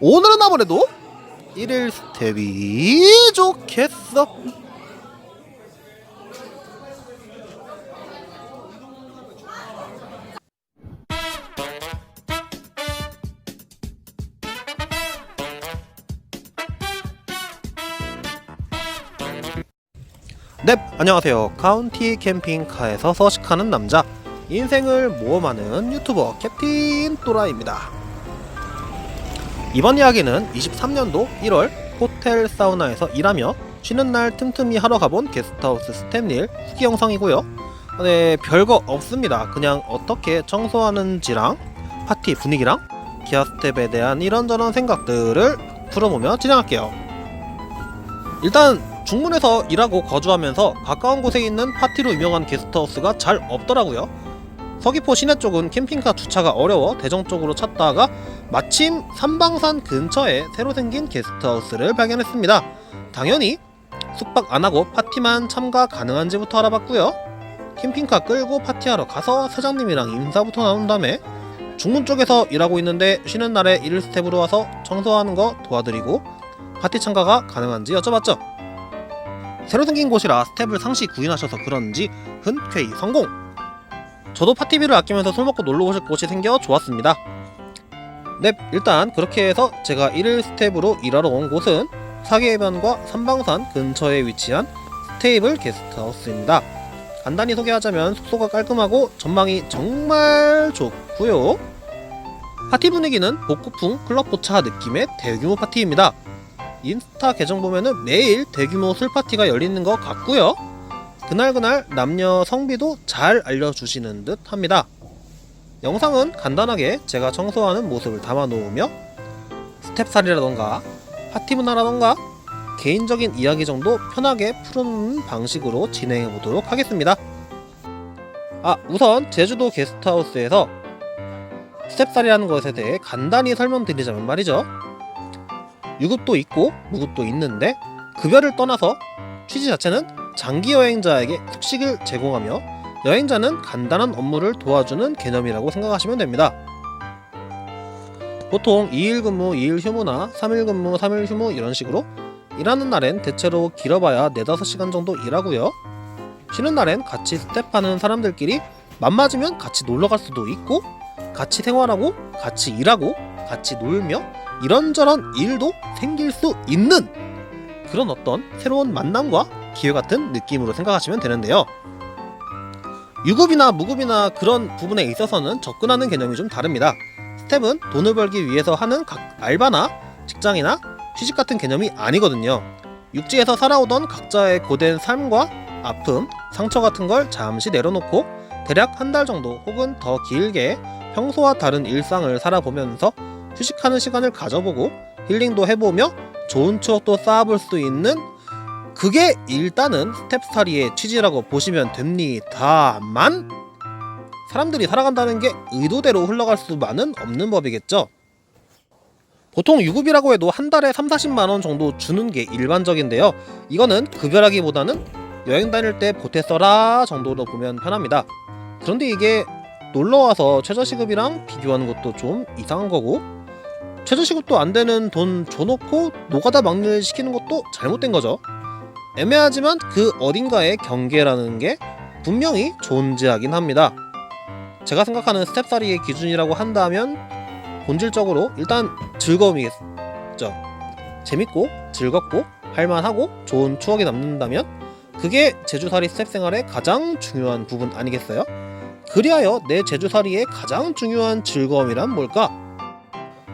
오늘은 아무래도 1일 스텝이 좋겠어 네, 안녕하세요. 카운티 캠핑카에서 서식하는 남자, 인생을 모험하는 유튜버 캡틴 또라입니다. 이번 이야기는 23년도 1월 호텔 사우나에서 일하며 쉬는 날 틈틈이 하러 가본 게스트하우스 스텝일 후기 영상이고요. 네, 별거 없습니다. 그냥 어떻게 청소하는지랑 파티 분위기랑 기아 스텝에 대한 이런저런 생각들을 풀어보며 진행할게요. 일단 중문에서 일하고 거주하면서 가까운 곳에 있는 파티로 유명한 게스트하우스가 잘 없더라고요. 서귀포 시내 쪽은 캠핑카 주차가 어려워 대정 쪽으로 찾다가 마침 삼방산 근처에 새로 생긴 게스트하우스를 발견했습니다. 당연히 숙박 안 하고 파티만 참가 가능한지부터 알아봤고요. 캠핑카 끌고 파티하러 가서 사장님이랑 인사부터 나눈 다음에 중문 쪽에서 일하고 있는데 쉬는 날에 일 스텝으로 와서 청소하는 거 도와드리고 파티 참가가 가능한지 여쭤봤죠. 새로 생긴 곳이라 스텝을 상시 구인하셔서 그런지 흔쾌히 성공! 저도 파티비를 아끼면서 술 먹고 놀러 오실 곳이 생겨 좋았습니다. 네, 일단 그렇게 해서 제가 1일 스텝으로 일하러 온 곳은 사계해변과 삼방산 근처에 위치한 스테이블 게스트하우스입니다. 간단히 소개하자면 숙소가 깔끔하고 전망이 정말 좋고요. 파티 분위기는 복고풍 클럽 포차 느낌의 대규모 파티입니다. 인스타 계정 보면은 매일 대규모 술 파티가 열리는 것 같고요. 그날그날 남녀 성비도 잘 알려주시는 듯 합니다. 영상은 간단하게 제가 청소하는 모습을 담아 놓으며 스텝살이라던가 파티 문화라던가 개인적인 이야기 정도 편하게 풀어놓는 방식으로 진행해 보도록 하겠습니다. 아, 우선 제주도 게스트하우스에서 스텝살이라는 것에 대해 간단히 설명드리자면 말이죠. 유급도 있고 무급도 있는데 급여를 떠나서 취지 자체는 장기 여행자에게 숙식을 제공하며 여행자는 간단한 업무를 도와주는 개념이라고 생각하시면 됩니다. 보통 2일 근무, 2일 휴무나 3일 근무, 3일 휴무 이런 식으로 일하는 날엔 대체로 길어봐야 4, 5시간 정도 일하고요. 쉬는 날엔 같이 스텝하는 사람들끼리 맘맞으면 같이 놀러 갈 수도 있고 같이 생활하고 같이 일하고 같이 놀며 이런저런 일도 생길 수 있는 그런 어떤 새로운 만남과 기회 같은 느낌으로 생각하시면 되는데요. 유급이나 무급이나 그런 부분에 있어서는 접근하는 개념이 좀 다릅니다. 스텝은 돈을 벌기 위해서 하는 각 알바나 직장이나 취직 같은 개념이 아니거든요. 육지에서 살아오던 각자의 고된 삶과 아픔, 상처 같은 걸 잠시 내려놓고 대략 한 달 정도 혹은 더 길게 평소와 다른 일상을 살아보면서 휴식하는 시간을 가져보고 힐링도 해보며 좋은 추억도 쌓아볼 수 있는 그게 일단은 스텝스타리의 취지라고 보시면 됩니다만 사람들이 살아간다는 게 의도대로 흘러갈 수만은 없는 법이겠죠. 보통 유급이라고 해도 한 달에 3, 40만 원 정도 주는 게 일반적인데요. 이거는 급여라기보다는 여행 다닐 때 보태 써라 정도로 보면 편합니다. 그런데 이게 놀러 와서 최저시급이랑 비교하는 것도 좀 이상한 거고 최저시급도 안 되는 돈 줘놓고 노가다 막일 시키는 것도 잘못된 거죠. 애매하지만 그 어딘가에 경계라는 게 분명히 존재하긴 합니다. 제가 생각하는 스텝살이의 기준이라고 한다면 본질적으로 일단 즐거움이겠죠. 재밌고 즐겁고 할만하고 좋은 추억이 남는다면 그게 제주살이 스텝 생활의 가장 중요한 부분 아니겠어요? 그리하여 내 제주살이의 가장 중요한 즐거움이란 뭘까?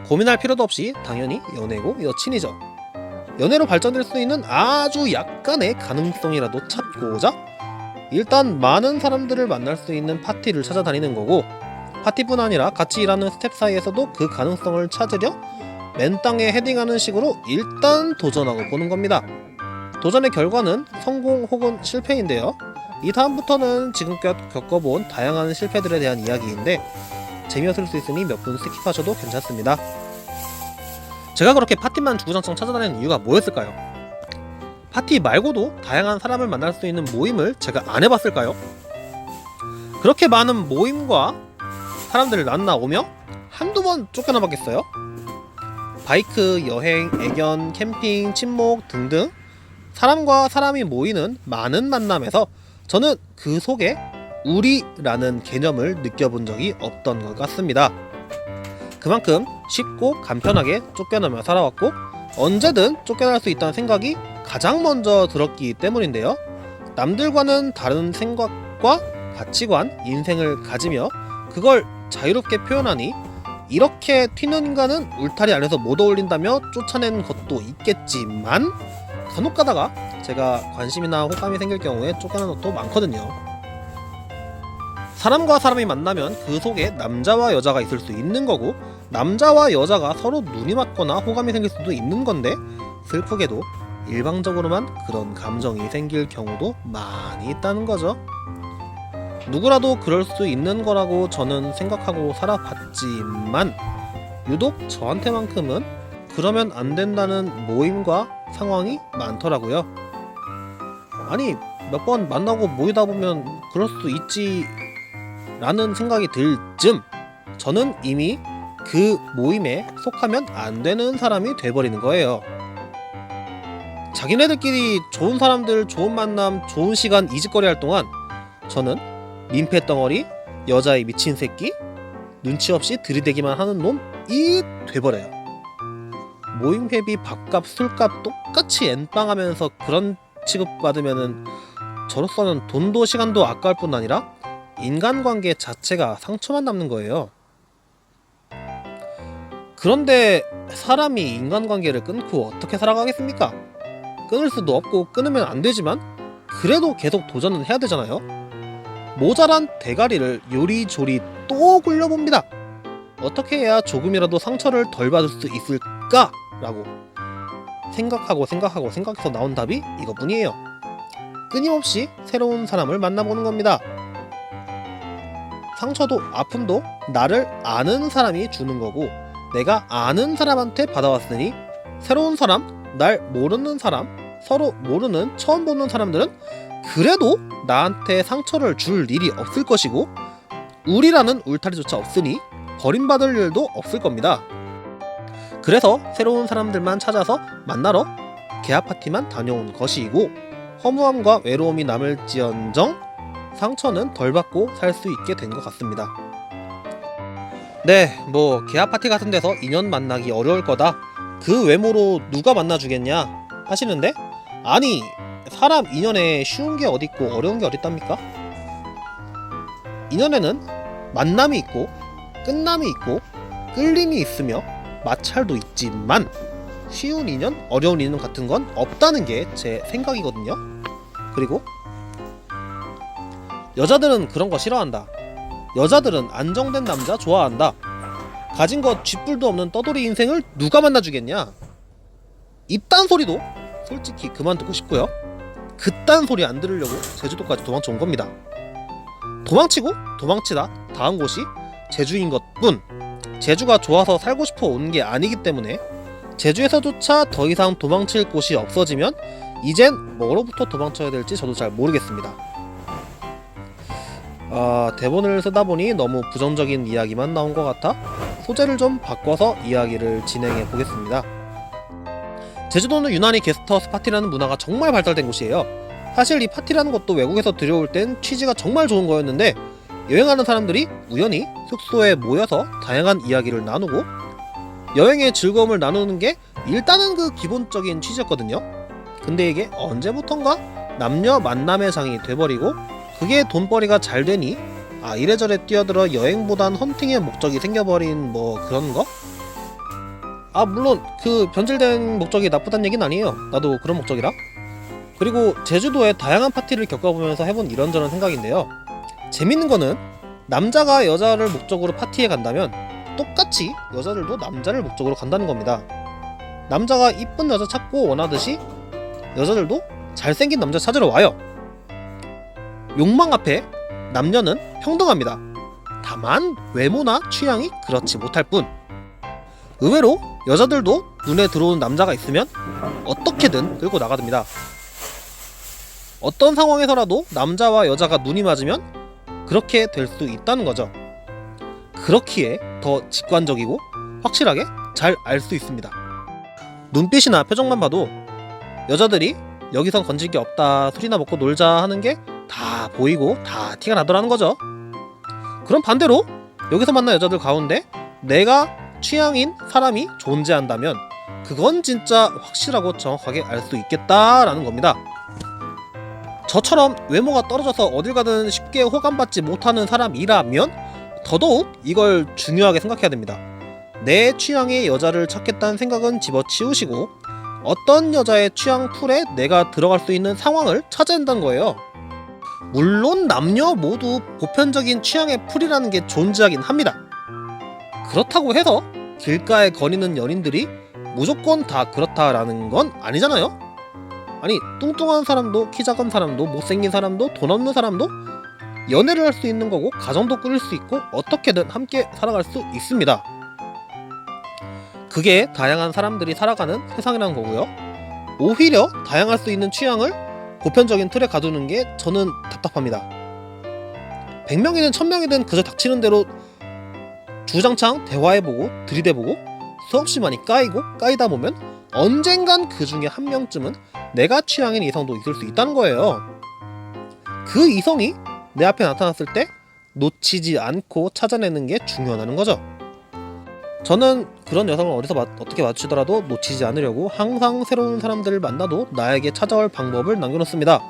고민할 필요도 없이 당연히 연애고 여친이죠. 연애로 발전될 수 있는 아주 약간의 가능성이라도 찾고자 일단 많은 사람들을 만날 수 있는 파티를 찾아다니는 거고 파티뿐 아니라 같이 일하는 스텝 사이에서도 그 가능성을 찾으려 맨 땅에 헤딩하는 식으로 일단 도전하고 보는 겁니다. 도전의 결과는 성공 혹은 실패인데요. 이 다음부터는 지금껏 겪어본 다양한 실패들에 대한 이야기인데 재미없을 수 있으니 몇 분 스킵하셔도 괜찮습니다. 제가 그렇게 파티만 주구장창 찾아다니는 이유가 뭐였을까요? 파티 말고도 다양한 사람을 만날 수 있는 모임을 제가 안 해봤을까요? 그렇게 많은 모임과 사람들을 만나오며 한두 번 쫓겨나 봤겠어요? 바이크, 여행, 애견, 캠핑, 친목 등등 사람과 사람이 모이는 많은 만남에서 저는 그 속에 우리라는 개념을 느껴본 적이 없던 것 같습니다. 그만큼 쉽고 간편하게 쫓겨나며 살아왔고 언제든 쫓겨날 수 있다는 생각이 가장 먼저 들었기 때문인데요. 남들과는 다른 생각과 가치관, 인생을 가지며 그걸 자유롭게 표현하니 이렇게 튀는 인간은 울타리 안에서 못 어울린다며 쫓아낸 것도 있겠지만 간혹 가다가 제가 관심이나 호감이 생길 경우에 쫓겨나는 것도 많거든요. 사람과 사람이 만나면 그 속에 남자와 여자가 있을 수 있는 거고 남자와 여자가 서로 눈이 맞거나 호감이 생길 수도 있는 건데 슬프게도 일방적으로만 그런 감정이 생길 경우도 많이 있다는 거죠. 누구라도 그럴 수 있는 거라고 저는 생각하고 살아봤지만 유독 저한테만큼은 그러면 안 된다는 모임과 상황이 많더라고요. 아니 몇 번 만나고 모이다 보면 그럴 수 있지 라는 생각이 들 즈음 저는 이미 그 모임에 속하면 안 되는 사람이 돼버리는 거예요. 자기네들끼리 좋은 사람들, 좋은 만남, 좋은 시간 이직거리 할 동안 저는 민폐 덩어리, 여자의 미친 새끼, 눈치 없이 들이대기만 하는 놈이 돼버려요. 모임 회비, 밥값, 술값 똑같이 엔빵하면서 그런 취급 받으면은 저로서는 돈도 시간도 아까울 뿐 아니라 인간관계 자체가 상처만 남는 거예요. 그런데 사람이 인간관계를 끊고 어떻게 살아가겠습니까? 끊을 수도 없고 끊으면 안 되지만 그래도 계속 도전은 해야 되잖아요. 모자란 대가리를 요리조리 또 굴려봅니다. 어떻게 해야 조금이라도 상처를 덜 받을 수 있을까? 라고 생각하고 생각하고 생각해서 나온 답이 이것뿐이에요. 끊임없이 새로운 사람을 만나보는 겁니다. 상처도 아픔도 나를 아는 사람이 주는 거고 내가 아는 사람한테 받아왔으니 새로운 사람, 날 모르는 사람, 서로 모르는 처음 보는 사람들은 그래도 나한테 상처를 줄 일이 없을 것이고 우리라는 울타리조차 없으니 버림받을 일도 없을 겁니다. 그래서 새로운 사람들만 찾아서 만나러 개화 파티만 다녀온 것이고 허무함과 외로움이 남을지언정 상처는 덜 받고 살 수 있게 된 것 같습니다. 네, 뭐 개화 파티 같은 데서 인연 만나기 어려울 거다. 그 외모로 누가 만나주겠냐 하시는데 아니 사람 인연에 쉬운 게 어딨고 어려운 게 어딨답니까? 인연에는 만남이 있고 끝남이 있고 끌림이 있으며 마찰도 있지만 쉬운 인연, 어려운 인연 같은 건 없다는 게 제 생각이거든요. 그리고 여자들은 그런 거 싫어한다. 여자들은 안정된 남자 좋아한다. 가진 것 쥐뿔도 없는 떠돌이 인생을 누가 만나주겠냐? 이딴 소리도 솔직히 그만 듣고 싶고요. 그딴 소리 안 들으려고 제주도까지 도망쳐 온 겁니다. 도망치고 도망치다 다음 곳이 제주인 것뿐 제주가 좋아서 살고 싶어 온 게 아니기 때문에 제주에서조차 더 이상 도망칠 곳이 없어지면 이젠 뭐로부터 도망쳐야 될지 저도 잘 모르겠습니다. 아, 대본을 쓰다 보니 너무 부정적인 이야기만 나온 것 같아 소재를 좀 바꿔서 이야기를 진행해 보겠습니다. 제주도는 유난히 게스트하우스 파티라는 문화가 정말 발달된 곳이에요. 사실 이 파티라는 것도 외국에서 들여올 땐 취지가 정말 좋은 거였는데 여행하는 사람들이 우연히 숙소에 모여서 다양한 이야기를 나누고 여행의 즐거움을 나누는 게 일단은 그 기본적인 취지였거든요. 근데 이게 언제부턴가 남녀 만남의 장이 돼버리고 그게 돈벌이가 잘 되니 아 이래저래 뛰어들어 여행보단 헌팅의 목적이 생겨버린 뭐 그런 거? 아 물론 그 변질된 목적이 나쁘단 얘기는 아니에요. 나도 그런 목적이라. 그리고 제주도의 다양한 파티를 겪어보면서 해본 이런저런 생각인데요. 재밌는 거는 남자가 여자를 목적으로 파티에 간다면 똑같이 여자들도 남자를 목적으로 간다는 겁니다. 남자가 이쁜 여자 찾고 원하듯이 여자들도 잘생긴 남자 찾으러 와요. 욕망 앞에 남녀는 평등합니다. 다만 외모나 취향이 그렇지 못할 뿐. 의외로 여자들도 눈에 들어오는 남자가 있으면 어떻게든 끌고 나가듭니다. 어떤 상황에서라도 남자와 여자가 눈이 맞으면 그렇게 될 수 있다는 거죠. 그렇기에 더 직관적이고 확실하게 잘 알 수 있습니다. 눈빛이나 표정만 봐도 여자들이 여기선 건질 게 없다 술이나 먹고 놀자 하는 게 다 보이고 다 티가 나더라는 거죠. 그럼 반대로 여기서 만난 여자들 가운데 내가 취향인 사람이 존재한다면 그건 진짜 확실하고 정확하게 알 수 있겠다라는 겁니다. 저처럼 외모가 떨어져서 어딜 가든 쉽게 호감받지 못하는 사람이라면 더더욱 이걸 중요하게 생각해야 됩니다. 내 취향의 여자를 찾겠다는 생각은 집어치우시고 어떤 여자의 취향 풀에 내가 들어갈 수 있는 상황을 찾아야 한다는 거예요. 물론 남녀 모두 보편적인 취향의 풀이라는 게 존재하긴 합니다. 그렇다고 해서 길가에 거리는 연인들이 무조건 다 그렇다라는 건 아니잖아요. 아니 뚱뚱한 사람도 키 작은 사람도 못생긴 사람도 돈 없는 사람도 연애를 할 수 있는 거고 가정도 꾸릴 수 있고 어떻게든 함께 살아갈 수 있습니다. 그게 다양한 사람들이 살아가는 세상이라는 거고요. 오히려 다양할 수 있는 취향을 보편적인 틀에 가두는 게 저는 답답합니다. 100명이든 1000명이든 그저 닥치는 대로 주장창 대화해보고 들이대보고 수없이 많이 까이고 까이다 보면 언젠간 그 중에 한 명쯤은 내가 취향인 이성도 있을 수 있다는 거예요. 그 이성이 내 앞에 나타났을 때 놓치지 않고 찾아내는 게 중요하다는 거죠. 저는 그런 여성을 어디서 마- 어떻게 맞추더라도 놓치지 않으려고 항상 새로운 사람들을 만나도 나에게 찾아올 방법을 남겨놓습니다.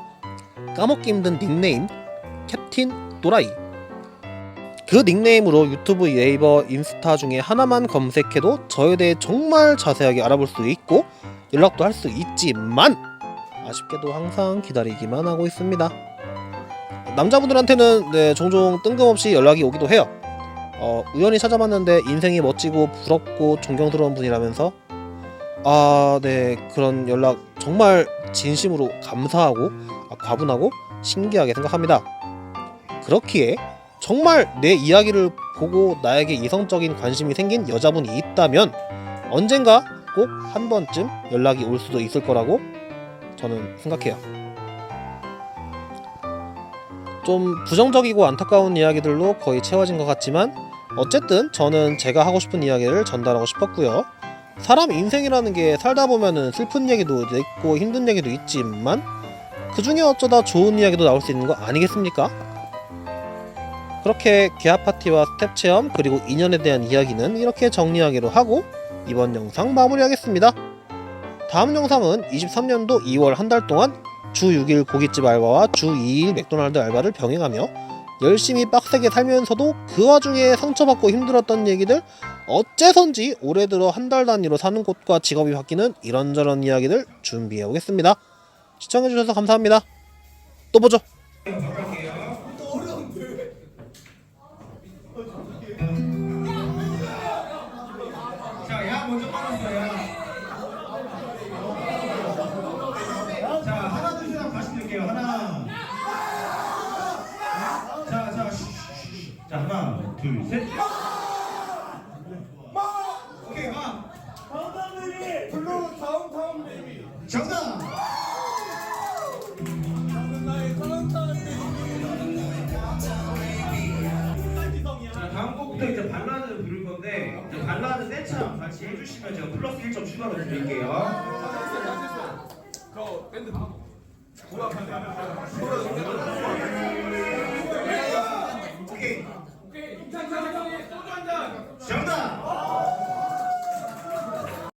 까먹기 힘든 닉네임 캡틴 또라이. 그 닉네임으로 유튜브, 네이버, 인스타 중에 하나만 검색해도 저에 대해 정말 자세하게 알아볼 수 있고 연락도 할 수 있지만 아쉽게도 항상 기다리기만 하고 있습니다. 남자분들한테는 네, 종종 뜬금없이 연락이 오기도 해요. 어, 우연히 찾아봤는데 인생이 멋지고 부럽고 존경스러운 분이라면서 아, 네 그런 연락 정말 진심으로 감사하고 아, 과분하고 신기하게 생각합니다. 그렇기에 정말 내 이야기를 보고 나에게 이성적인 관심이 생긴 여자분이 있다면 언젠가 꼭 한 번쯤 연락이 올 수도 있을 거라고 저는 생각해요. 좀 부정적이고 안타까운 이야기들로 거의 채워진 것 같지만 어쨌든 저는 제가 하고 싶은 이야기를 전달하고 싶었고요. 사람 인생이라는 게 살다 보면은 슬픈 얘기도 있고 힘든 얘기도 있지만 그 중에 어쩌다 좋은 이야기도 나올 수 있는 거 아니겠습니까? 그렇게 개합 파티와 스텝 체험 그리고 인연에 대한 이야기는 이렇게 정리하기로 하고 이번 영상 마무리하겠습니다. 다음 영상은 23년도 2월 한 달 동안 주 6일 고깃집 알바와 주 2일 맥도날드 알바를 병행하며 열심히 빡세게 살면서도 그 와중에 상처받고 힘들었던 얘기들 어째선지 올해 들어 한 달 단위로 사는 곳과 직업이 바뀌는 이런저런 이야기들 준비해 오겠습니다. 시청해주셔서 감사합니다. 또 보죠. 셋. 오케이, 막. 블루 다운타운 베이비 정답. 자, 다음 곡부터 이제 발라드를 부를 건데 이제 발라드 떼창 같이 해주시면 제가 플러스 1점 추가로 드릴게요. 그 밴드 돌아가면 Come on, come.